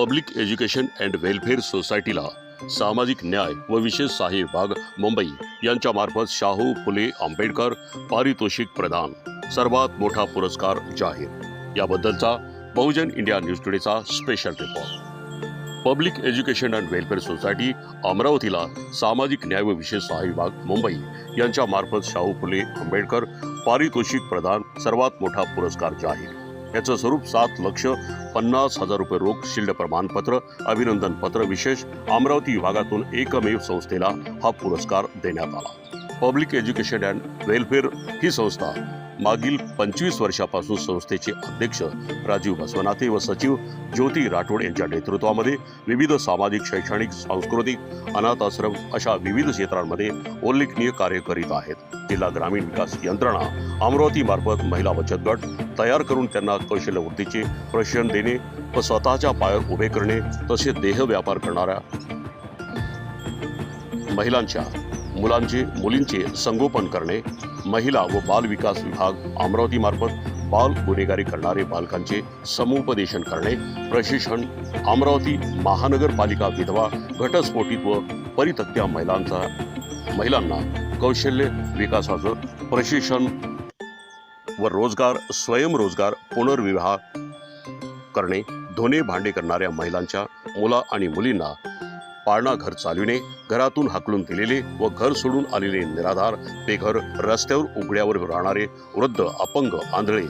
Public education and welfare सोसायटीला सामाजिक न्याय व विशेष सहाय्य विभाग मुंबई यांच्या मार्फत शाहू फुले आंबेडकर पारितोषिक प्रदान. सर्वात मोठा पुरस्कार जाहीर. याबद्दलचा Bahujan India news टुडेचा special report. Public education and welfare society अमरावतीला सामाजिक न्याय व विशेष सहाय्य विभाग मुंबई यांच्या मार्फत शाहू फुले आंबेडकर पारितोषिक प्रदान सर्वात मोठा पुरस्कार जाहीर. याचं स्वरूप सात लक्ष पन्नास हजार रुपये रोख शिल्ड प्रमाणपत्र अभिनंदन पत्र विशेष अमरावती विभागातून एकमेव संस्थेला हा पुरस्कार देण्यात आला. पब्लिक एज्युकेशन अँड वेलफेअर ही संस्था मागील पंचवीस वर्षापासून संस्थेचे अध्यक्ष राजीव बसवनाथे व सचिव ज्योती राठोड यांच्या नेतृत्वामध्ये विविध सामाजिक शैक्षणिक सांस्कृतिक अनाथ आश्रम अशा विविध क्षेत्रांमध्ये उल्लेखनीय कार्य करीत आहेत. जिल्हा ग्रामीण विकास यंत्रणा अमरावतीमार्फत महिला बचत गट तयार करून त्यांना कौशल्यवृत्तीचे प्रशिक्षण देणे व स्वतःच्या पायावर उभे करणे तसेच देह व्यापार करणाऱ्या महिलांच्या मुलांचे मुलींचे संगोपन करणे महिला व बाल विकास विभाग अमरावतीमार्फत बाल गुन्हेगारी करणारे बालकांचे समुपदेशन करणे प्रशिक्षण अमरावती महानगरपालिका विधवा घटस्फोटित व परितक्त्या महिलांचा महिलांना कौशल्य विकासाचं प्रशिक्षण व रोजगार स्वयंरोजगार पुनर्विवाह करणे धोने भांडे करणाऱ्या महिलांच्या मुला आणि मुलींना पाळणा घर चालविणे घरातून हाकलून दिलेले व घर सोडून आलेले निराधार बेघर रस्त्यावर उघड्यावर राहणारे वृद्ध अपंग आंधळे.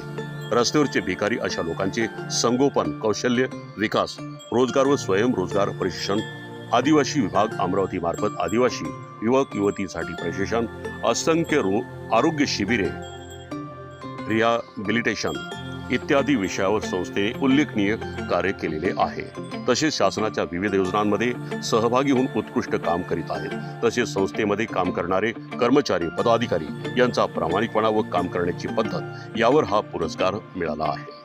रस्त्यावरचे भिकारी अशा लोकांचे संगोपन कौशल्य विकास रोजगार व स्वयंरोजगार प्रशिक्षण आदिवासी विभाग अमरावती मार्फत आदिवासी युवक युवतीसाठी प्रशिक्षण असंख्य रो आरोग्य शिबिरे. रिहॅबिलिटेशन इत्यादी विषयावर संस्थेने उल्लेखनीय कार्य केलेले आहे. तसेच शासनाच्या विविध योजनांमध्ये सहभागी होऊन उत्कृष्ट काम करीत आहेत. तसेच संस्थेमध्ये काम करणारे कर्मचारी पदाधिकारी यांचा प्रामाणिकपणा व काम करण्याची पद्धत यावर हा पुरस्कार मिळाला आहे.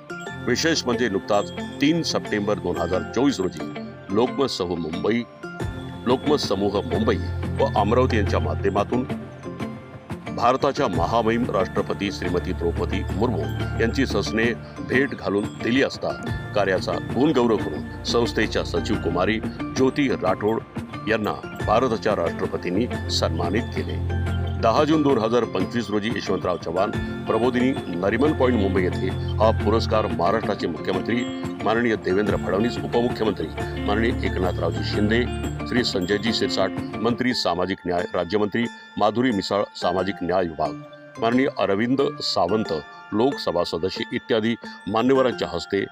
विशेष म्हणजे नुकताच तीन सप्टेंबर दोन हजार चोवीस रोजी लोकमत समूह मुंबई लोकमत समूह मुंबई व अमरावती यांच्या माध्यमातून भारताच्या महामहिम राष्ट्रपती श्रीमती द्रौपदी मुर्मू यांची ससने भेट घालून दिली असता कार्याचा गुणगौरव करून संस्थेच्या सचिव कुमारी ज्योती राठोड यांना भारताच्या राष्ट्रपतींनी सन्मानित केले. दहा जून दोन हजार पंचवीस रोजी यशवंतराव चव्हाण प्रबोधिनी नरिमन पॉईंट मुंबई येथे हा पुरस्कार महाराष्ट्राचे मुख्यमंत्री माननीय देवेंद्र फडणवीस उपमुख्यमंत्री माननीय एकनाथरावजी शिंदे श्री संजयजी शिरसाट मंत्री सामाजिक न्याय राज्यमंत्री माधुरी मिसाळ सामाजिक न्याय विभाग माननीय अरविंद सावंत लोकसभा सदस्य इत्यादी मान्यवरांच्या हस्ते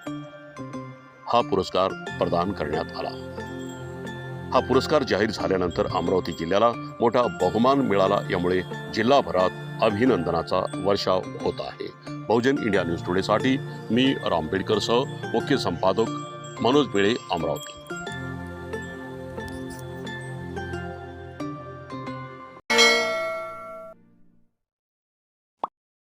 हा पुरस्कार प्रदान करण्यात आला. हा पुरस्कार जाहीर झाल्यानंतर अमरावती जिल्ह्याला मोठा बहुमान मिळाला. यामुळे जिल्हाभरात अभिनंदनाचा वर्षाव होत आहे. बहुजन इंडिया न्यूज टुडेसाठी मी रामपेडकरसह मुख्य संपादक मनोज बेळे अमरावती.